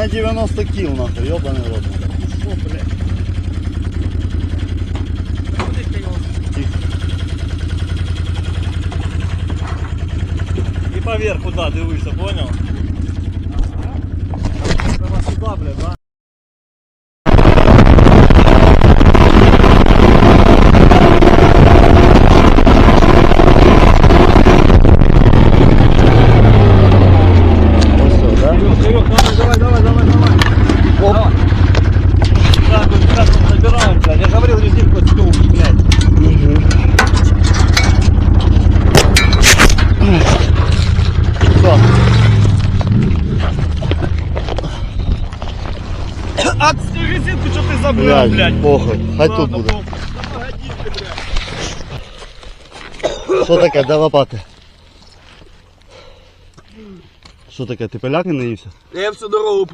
мене 90 кіл нахуй, йобаний рот. Що, блядь? Куди ти його? І поверху, да, дивися, понял? Треба сюди, блядь, да? Отстегни резинку, что ты забыл, Блядь, блядь. похуй. Хай тут буде. похуй. Що таке, де лопати? Що таке, ти поляки наївся? Я всю дорогу